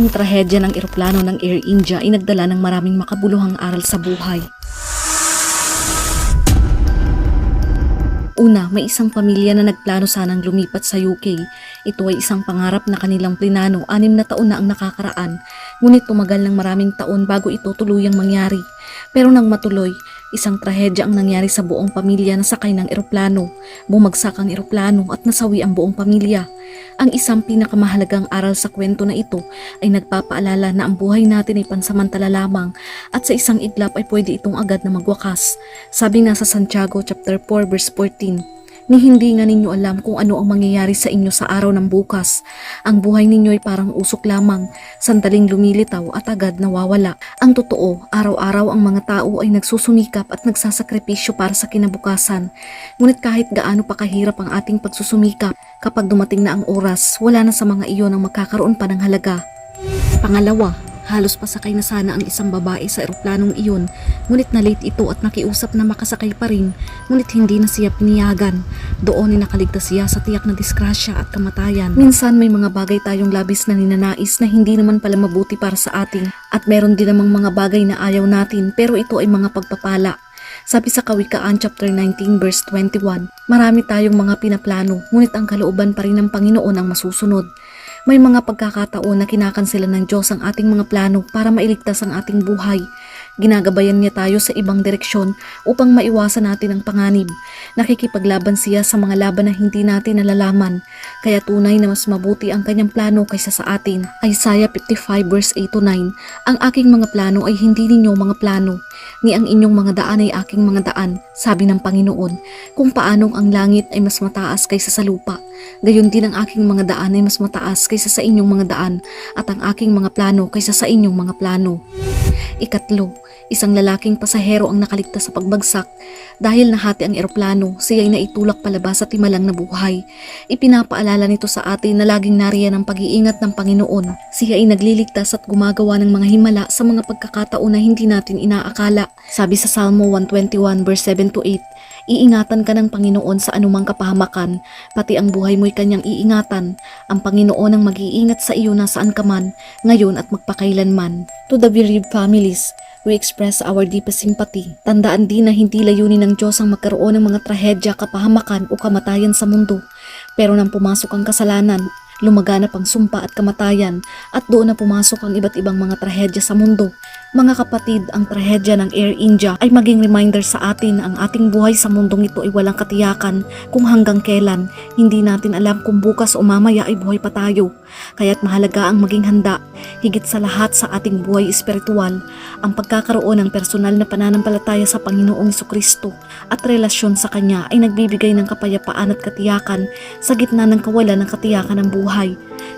Ang trahedya ng eroplano ng Air India ay nagdala ng maraming makabuluhang aral sa buhay. Una, may isang pamilya na nagplano sanang lumipat sa UK. Ito ay isang pangarap na kanilang plinano, anim na taon na ang nakakaraan. Ngunit tumagal ng maraming taon bago ito tuluyang mangyari. Pero nang matuloy, isang trahedya ang nangyari sa buong pamilya na sakay ng eroplano. Bumagsak ang eroplano at nasawi ang buong pamilya. Ang isang pinakamahalagang aral sa kwento na ito ay nagpapaalala na ang buhay natin ay pansamantala lamang at sa isang iglap ay pwede itong agad na magwakas. Sabi nga sa Santiago chapter 4 verse 14, ni hindi nga ninyo alam kung ano ang mangyayari sa inyo sa araw ng bukas. Ang buhay ninyo ay parang usok lamang, sandaling lumilitaw at agad nawawala. Ang totoo, araw-araw ang mga tao ay nagsusumikap at nagsasakripisyo para sa kinabukasan. Ngunit kahit gaano pa kahirap ang ating pagsusumikap, kapag dumating na ang oras, wala na sa mga iyon ang magkakaroon pa ng halaga. Pangalawa, halos pasakay na sana ang isang babae sa eroplanong iyon, ngunit na late ito at nakiusap na makasakay pa rin, ngunit hindi na siya piniyagan. Doon ay nakaligtas siya sa tiyak na disgrasya at kamatayan. Minsan may mga bagay tayong labis na ninanais na hindi naman pala mabuti para sa ating at meron din namang mga bagay na ayaw natin pero ito ay mga pagpapala. Sabi sa Kawikaan chapter 19 verse 21, marami tayong mga pinaplano ngunit ang kalooban pa rin ng Panginoon ang masusunod. May mga pagkakataon na kinakansela ng Diyos ang ating mga plano para mailigtas ang ating buhay. Ginagabayan niya tayo sa ibang direksyon upang maiwasan natin ang panganib. Nakikipaglaban siya sa mga laban na hindi natin nalalaman. Kaya tunay na mas mabuti ang kanyang plano kaysa sa atin. Isaiah 55 verse 8 to 9 Ang aking mga plano ay hindi ninyo mga plano, ni ang inyong mga daan ay aking mga daan, sabi ng Panginoon. Kung paanong ang langit ay mas mataas kaysa sa lupa, gayon din ang aking mga daan ay mas mataas kaysa sa inyong mga daan, at ang aking mga plano kaysa sa inyong mga plano. Ikatlo, isang lalaking pasahero ang nakaligtas sa pagbagsak dahil nahati ang eroplano, siya ay naitulak palabas sa timalang na buhay. Ipinapaalala nito sa atin na laging nariyan ang pag-iingat ng Panginoon. Siya ay nagliligtas at gumagawa ng mga himala sa mga pagkakataon na hindi natin inaakala. Sabi sa Salmo 121 verse 7 to 8, Iingatan ka ng Panginoon sa anumang kapahamakan, pati ang buhay mo'y kanyang iingatan. Ang Panginoon ang mag-iingat sa iyo nasaan ka man, ngayon at magpakailanman. To the bereaved families, we express our deepest sympathy. Tandaan din na hindi layunin ng Diyos ang magkaroon ng mga trahedya, kapahamakan o kamatayan sa mundo. Pero nang pumasok ang kasalanan, lumaganap ang sumpa at kamatayan at doon na pumasok ang iba't ibang mga trahedya sa mundo. Mga kapatid, ang trahedya ng Air India ay maging reminder sa atin na ang ating buhay sa mundong ito ay walang katiyakan kung hanggang kailan. Hindi natin alam kung bukas o mamaya ay buhay pa tayo. Kaya't mahalaga ang maging handa, higit sa lahat sa ating buhay espiritual, ang pagkakaroon ng personal na pananampalataya sa Panginoong Kristo at relasyon sa Kanya ay nagbibigay ng kapayapaan at katiyakan sa gitna ng kawalan ng katiyakan ng buhay.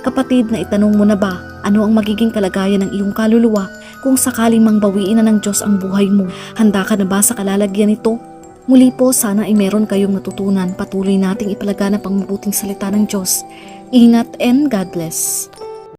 Kapatid na itanong mo na ba, ano ang magiging kalagayan ng iyong kaluluwa kung sakaling mang bawiin na ng Diyos ang buhay mo? Handa ka na ba sa kalalagyan nito? Muli po sana ay meron kayong natutunan. Patuloy nating ipalaganap ang mabuting salita ng Diyos. Ingat and God bless.